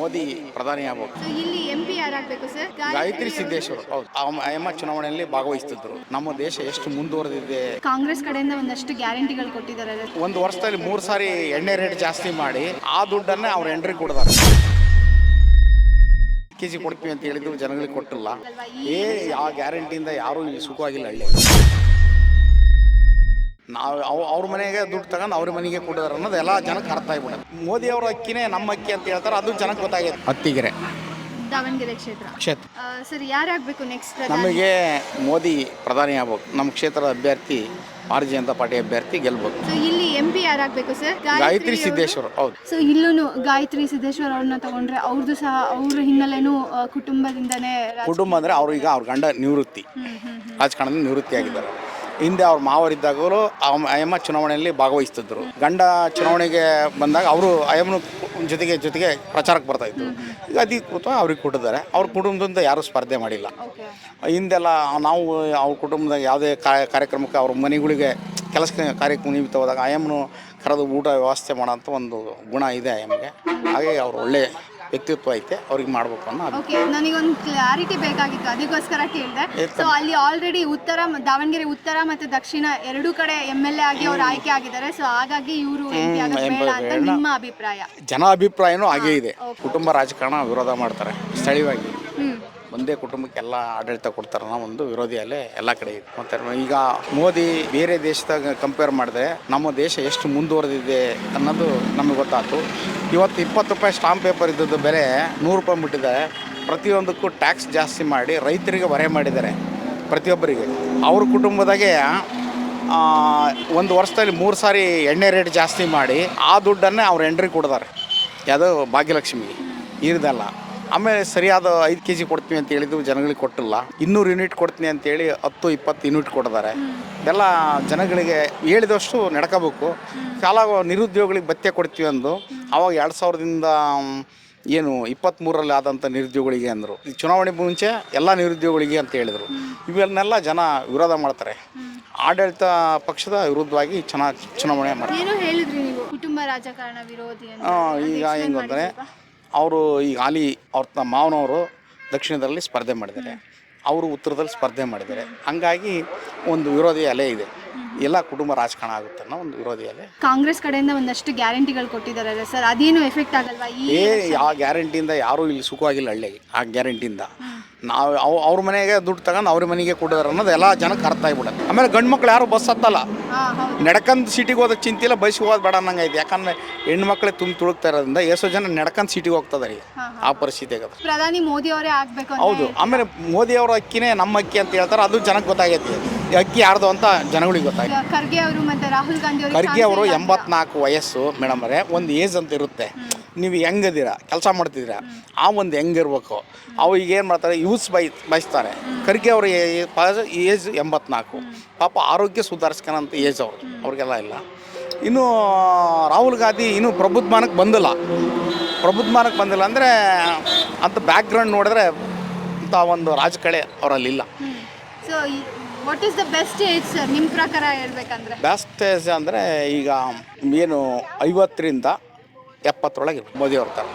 ಮೋದಿ ಪ್ರಧಾನಿ ಆಗ್ಬೇಕು. ಇಲ್ಲಿ ಎಂ ಪಿ ಯಾರಾಗಬೇಕು ಸರ್ ಗಾಯತ್ರಿ ಸಿದ್ದೇಶ್ವರ್ ಹೌದು. ಅಮ್ಮ ಚುನಾವಣೆಯಲ್ಲಿ ಭಾಗವಹಿಸ್ತಿದ್ರು. ನಮ್ಮ ದೇಶ ಎಷ್ಟು ಮುಂದುವರೆದಿದೆ. ಕಾಂಗ್ರೆಸ್ ಕಡೆಯಿಂದ ಒಂದಷ್ಟು ಗ್ಯಾರಂಟಿಗಳು ಕೊಟ್ಟಿದ್ದಾರೆ ಒಂದು ವರ್ಷದಲ್ಲಿ ಮೂರು ಸಾರಿ ಎಣ್ಣೆ ರೇಟ್ ಜಾಸ್ತಿ ಮಾಡಿ ಆ ದುಡ್ಡನ್ನೇ ಅವ್ರ ಎಂಟ್ರಿ ಕೊಡ್ತಾರೆ. ಕೆ ಜಿ ಕೊಡ್ತೀವಿ ಅಂತ ಹೇಳಿದ್ರು ಜನಗಳಿಗೆ ಕೊಟ್ಟಿಲ್ಲ. ಏ ಆ ಗ್ಯಾರಂಟಿಯಿಂದ ಯಾರೂ ಇಲ್ಲಿ ಸುಖವಾಗಿಲ್ಲ ಹಳ್ಳಿ ನಾವು ಅವ್ ಅವ್ರ ಮನೆಗೆ ದುಡ್ಡು ತಗೊಂಡು ಅವ್ರ ಮನೆಗೆ ಕೊಡೋದ್ರ ಅನ್ನೋದು ಎಲ್ಲ ಜನಕ್ಕೆ ಅರ್ಥ ಆಗ್ಬಿಡುತ್ತೆ. ಮೋದಿ ಅವ್ರ ಅಕ್ಕಿನೇ ನಮ್ಮ ಅಕ್ಕಿ ಅಂತ ಹೇಳ್ತಾರೆ ಅದು ಜನಕ್ಕೆ ಗೊತ್ತಾಗಿದೆ ಹತ್ತಿಗೆರೆ. ದಾವಣಗೆರೆ ಕ್ಷೇತ್ರ. ಕ್ಷೇತ್ರ. ಸರ್ ಯಾರಾಗಬೇಕು ನೆಕ್ಸ್ಟ್ ನಮಗೆ ಮೋದಿ ಪ್ರಧಾನಿ ಆಗ್ಬೇಕು. ನಮ್ಮ ಕ್ಷೇತ್ರದ ಅಭ್ಯರ್ಥಿ ಭಾರತೀಯ ಜನತಾ ಪಾರ್ಟಿ ಅಭ್ಯರ್ಥಿ ಗೆಲ್ಬೇಕು. ಸೊ ಇಲ್ಲಿ ಎಂ ಪಿ ಯಾರಾಗಬೇಕು ಸರ್? ಗಾಯತ್ರಿ ಸಿದ್ದೇಶ್ವರ್ ಹೌದು. ಸೊ ಇಲ್ಲೂ ಗಾಯತ್ರಿ ಸಿದ್ದೇಶ್ವರ್ ಅವ್ರನ್ನ ತಗೊಂಡ್ರೆ ಅವ್ರದ್ದು ಸಹ ಅವ್ರ ಹಿನ್ನೆಲೆನೂ ಆ, ಕುಟುಂಬದಿಂದನೇ ರಾಜ- ಕುಟುಂಬ ಅಂದರೆ ಅವ್ರು ಈಗ ಅವ್ರ ಗಂಡ ನಿವೃತ್ತಿ. ಹ್ಮ್, ಹ್ಮ್, ಹ್ಮ್. ರಾಜಕಾರಣದಿಂದ ನಿವೃತ್ತಿ ಆಗಿದ್ದಾರೆ ಹಿಂದೆ ಅವ್ರ ಮಾವರಿದ್ದಾಗಲೂ ಅಯ್ಯಮ್ಮ ಚುನಾವಣೆಯಲ್ಲಿ ಭಾಗವಹಿಸ್ತಿದ್ರು. ಗಂಡ ಚುನಾವಣೆಗೆ ಬಂದಾಗ ಅವರು ಅಯ್ಯಮ್ಮನ ಜೊತೆಗೆ ಜೊತೆಗೆ ಪ್ರಚಾರಕ್ಕೆ ಬರ್ತಾ ಇದ್ರು. ಈಗ ಅಧಿಕೃತ ಅವ್ರಿಗೆ ಕೊಟ್ಟಿದ್ದಾರೆ. ಅವ್ರ ಕುಟುಂಬದಿಂದ ಯಾರೂ ಸ್ಪರ್ಧೆ ಮಾಡಿಲ್ಲ. ಹಿಂದೆಲ್ಲ ನಾವು ಅವ್ರ ಕುಟುಂಬದ ಯಾವುದೇ ಕಾರ್ಯಕ್ರಮಕ್ಕೆ ಅವ್ರ ಮನೆಗಳಿಗೆ ಕೆಲಸ ಕಾರ್ಯಕ್ಕೆ ನಿಮಿತ್ತವಾದಾಗ ಅಯ್ಯಮ್ಮನು ಕರೆದು ಊಟ ವ್ಯವಸ್ಥೆ ಮಾಡೋಂಥ ಒಂದು ಗುಣ ಇದೆ ಅಯ್ಯಮ್ಮಗೆ. ಹಾಗೆ ಅವ್ರು ಒಳ್ಳೆ ವ್ಯಕ್ತಿತ್ವ ಐತೆ ಅವ್ರಿಗೆ ಮಾಡ್ಬೇಕು ಅನ್ನೋ ಅಭಿಪ್ರಾಯ. ಓಕೆ ನನಗೊಂದು ಕ್ಲಾರಿಟಿ ಬೇಕಾಗಿತ್ತು ಅದಕ್ಕೋಸ್ಕರ ಕೇಳಿದೆ. ಸೊ ಅಲ್ಲಿ ಆಲ್ರೆಡಿ ಉತ್ತರ ಮ- ದಾವಣಗೆರೆ ಉತ್ತರ ಮತ್ತು ದಕ್ಷಿಣ ಎರಡೂ ಕಡೆ ಎಂ ಎಲ್ ಎ ಆಗಿ ಅವ್ರು ಆಯ್ಕೆ ಆಗಿದ್ದಾರೆ. ಸೊ ಹಾಗಾಗಿ ಇವರು ಬೇಡ ಅಂತ ನಿಮ್ಮ ಅಭಿಪ್ರಾಯ. ಜನ ಅಭಿಪ್ರಾಯನೂ ಹಾಗೇ ಇದೆ. ಕುಟುಂಬ ರಾಜಕಾರಣ ವಿರೋಧ ಮಾಡ್ತಾರೆ ಸ್ಥಳೀಯವಾಗಿ. ಹ್ಮ್. ಒಂದೇ ಕುಟುಂಬಕ್ಕೆಲ್ಲ ಆಡಳಿತ ಕೊಡ್ತಾರೆ ಅನ್ನೋ ಒಂದು ವಿರೋಧಿ ಅಲೆ ಎಲ್ಲ ಕಡೆ ಇದೆ. ಮತ್ತೆ ಈಗ ಮೋದಿ ಬೇರೆ ದೇಶದಾಗ ಕಂಪೇರ್ ಮಾಡಿದ್ರೆ ನಮ್ಮ ದೇಶ ಎಷ್ಟು ಮುಂದುವರೆದಿದೆ ಅನ್ನೋದು ನಮಗೆ ಗೊತ್ತಾಯ್ತು ಇವತ್ತು ಇಪ್ಪತ್ತು ರೂಪಾಯಿ ಸ್ಟಾಂಪ್ ಪೇಪರ್ ಇದ್ದದ್ದು ಬೆಲೆ ನೂರು ರೂಪಾಯಿ ಬಿಟ್ಟಿದ್ದಾರೆ ಪ್ರತಿಯೊಂದಕ್ಕೂ ಟ್ಯಾಕ್ಸ್ ಜಾಸ್ತಿ ಮಾಡಿ ರೈತರಿಗೆ ಹೊರೆ ಮಾಡಿದ್ದಾರೆ ಪ್ರತಿಯೊಬ್ಬರಿಗೆ. ಅವ್ರ ಕುಟುಂಬದಾಗೆ ಒಂದು ವರ್ಷದಲ್ಲಿ ಮೂರು ಸಾರಿ ಎಣ್ಣೆ ರೇಟ್ ಜಾಸ್ತಿ ಮಾಡಿ ಆ ದುಡ್ಡನ್ನೇ ಅವ್ರು ಎಂಟ್ರಿ ಕೊಡ್ತಾರೆ. ಯಾವುದು ಭಾಗ್ಯಲಕ್ಷ್ಮಿ. ಇರಿದಲ್ಲ. ಆಮೇಲೆ ಸರಿಯಾದ ಐದು ಕೆ ಜಿ ಕೊಡ್ತೀನಿ ಅಂತ ಹೇಳಿದ್ರು ಜನಗಳಿಗೆ ಕೊಟ್ಟಿಲ್ಲ. ಇನ್ನೂರು ಯೂನಿಟ್ ಕೊಡ್ತೀನಿ ಅಂತೇಳಿ ಹತ್ತು, ಇಪ್ಪತ್ತು ಯೂನಿಟ್ ಕೊಡ್ತಾರೆ. ಇದೆಲ್ಲ ಜನಗಳಿಗೆ ಹೇಳಿದಷ್ಟು ನಡ್ಕೋಬೇಕು. ಸಾಲ ನಿರುದ್ಯೋಗಿಗಳಿಗೆ ಭತ್ಯೆ ಕೊಡ್ತೀವಿ ಅಂದು. ಅವಾಗ ಎರಡು ಸಾವಿರದಿಂದ ಏನು ಇಪ್ಪತ್ತ್ಮೂರರಲ್ಲಿ ಆದಂಥ ನಿರುದ್ಯೋಗಿಗಳಿಗೆ ಅಂದರು. ಈ ಚುನಾವಣೆ ಮುಂಚೆ ಎಲ್ಲ ನಿರುದ್ಯೋಗಿಗಳಿಗೆ ಅಂತ ಹೇಳಿದರು. ಇವನ್ನೆಲ್ಲ ಜನ ವಿರೋಧ ಮಾಡ್ತಾರೆ. ಆಡಳಿತ ಪಕ್ಷದ ವಿರುದ್ಧವಾಗಿ ಚುನಾ ಚುನಾವಣೆ ಮಾಡ್ತಾರೆ. ಏನೋ ಹೇಳಿದ್ರಿ ನೀವು ಕುಟುಂಬ ರಾಜಕಾರಣ ವಿರೋಧಿ ಅಂತ. ಆ, ಅದು ಈಗ explain ಮಾಡಿ ಸ್ವಲ್ಪ. ಅವರು ಈಗ ಹಾಲಿ ಅವ್ರ ತಮ್ಮ ಮಾವನವರು ದಕ್ಷಿಣದಲ್ಲಿ ಸ್ಪರ್ಧೆ ಮಾಡಿದ್ದಾರೆ. ಅವರು ಉತ್ತರದಲ್ಲಿ ಸ್ಪರ್ಧೆ ಮಾಡಿದ್ದಾರೆ. ಹಂಗಾಗಿ ಒಂದು ವಿರೋಧಿ ಅಲೆ ಇದೆ. ಎಲ್ಲ ಕುಟುಂಬ ರಾಜಕಾರಣ ಆಗುತ್ತೆ ಅನ್ನೋ ಒಂದು ವಿರೋಧಿಯಲ್ಲಿ. ಕಾಂಗ್ರೆಸ್ ಕಡೆಯಿಂದ ಒಂದಷ್ಟು ಗ್ಯಾರಂಟಿಗಳು ಕೊಟ್ಟಿದ್ದಾರೆ ಸರ್. ಅದೇನು ಎಫೆಕ್ಟ್ ಆಗಲ್ವಾ ಈ ಏ ಆ ಗ್ಯಾರಂಟಿಯಿಂದ ಯಾರೂ ಇಲ್ಲಿ ಸುಖವಾಗಿಲ್ಲ ಹಳ್ಳಿ ಆ ಗ್ಯಾರಂಟಿಯಿಂದ. ನಾವು ಅವ್ ಅವ್ರ ಮನೆಗೆ ದುಡ್ಡು ತಗೊಂಡು ಅವ್ರ ಮನೆಗೆ ಕೊಡೋದ್ರ ಅನ್ನೋದು ಎಲ್ಲ ಜನಕ್ಕೆ ಅರ್ಥ ಆಗ್ಬಿಡುತ್ತೆ. ಆಮೇಲೆ ಗಂಡು ಮಕ್ಳು ಯಾರು ಬಸ್ ಹತ್ತಲ್ಲ. ಹಾ ಹೌದು. ನಡ್ಕಂದು ಸಿಟಿಗೆ ಹೋದಕ್ಕೆ ಚಿಂತಿಲ್ಲ ಬಸ್ಸಿಗೆ ಹೋದ್ ಬೇಡ ಅನ್ನಂಗೆ ಐತೆ ಯಾಕಂದ್ರೆ ಹೆಣ್ಮಕ್ಳೇ ತುಂಬ ತುಳುಕ್ತಾ ಇರೋದ್ರಿಂದ ಎಷ್ಟೋ ಜನ ನಡ್ಕಂದು ಸಿಟಿಗೆ ಹೋಗ್ತದೆ ರೀ ಆ ಪರಿಸ್ಥಿತಿ ಆಗದ ಪ್ರಧಾನಿ ಮೋದಿ ಅವರೇ ಆಗ್ಬೇಕು ಅಂತ ಹೌದು. ಆಮೇಲೆ ಮೋದಿ ಅವರ ಅಕ್ಕಿನೇ ನಮ್ಮ ಅಕ್ಕಿ ಅಂತ ಹೇಳ್ತಾರೆ ಅದು ಜನಕ್ಕೆ ಗೊತ್ತಾಗೈತಿ ಅಕ್ಕಿ ಯಾರ್ದು ಅಂತ ಜನಗಳಿಗೆ ಗೊತ್ತಾಗಿ ಖರ್ಗೆ ಅವರು ಮತ್ತೆ ರಾಹುಲ್ ಗಾಂಧಿ ಅವರು ಖರ್ಗೆ ಅವರು ಎಂಬತ್ನಾಲ್ಕು ವಯಸ್ಸು ಮೇಡಮ್ ಅವರೇ ಒಂದು ಏಜ್ ಅಂತ ಇರುತ್ತೆ. ನೀವು ಹೆಂಗದಿರ? ಕೆಲಸ ಮಾಡ್ತಿದ್ದೀರಾ? ಆ ಒಂದು ಹೆಂಗಿರ್ಬೇಕು? ಅವು ಈಗ ಏನು ಮಾಡ್ತಾರೆ? ಯೂಸ್ ಬೈ ಬಯಸ್ತಾರೆ. ಖರ್ಗೆ ಅವರು ಏಜ್ ಎಂಬತ್ನಾಲ್ಕು. ಪಾಪ ಆರೋಗ್ಯ ಸುಧಾರಿಸ್ಕೊಳಂತ ಏಜ್ ಅವರು ಅವ್ರಿಗೆಲ್ಲ ಇಲ್ಲ. ಇನ್ನು ರಾಹುಲ್ ಗಾಂಧಿ ಇನ್ನೂ ಪ್ರಬುದ್ಧಮಾನಕ್ಕೆ ಬಂದಿಲ್ಲ. ಪ್ರಬುದ್ಧಮಾನಕ್ಕೆ ಬಂದಿಲ್ಲ ಅಂದರೆ ಅಂತ ಬ್ಯಾಕ್ಗ್ರೌಂಡ್ ನೋಡಿದ್ರೆ ಅಂತ ಒಂದು ರಾಜಕಳೆ ಅವರಲ್ಲಿಲ್ಲ. So what is the best age sir ನಿಮ್ಮ ಪ್ರಕಾರ ಹೇಳ್ಬೇಕಂದ್ರೆ. ಬೆಸ್ಟ್ ಏಜ್ ಅಂದರೆ ಈಗ ಏನು ಐವತ್ತರಿಂದ ಎಪ್ಪತ್ತರೊಳಗೆ ಮೋದಿ ಅವ್ರ ಥರ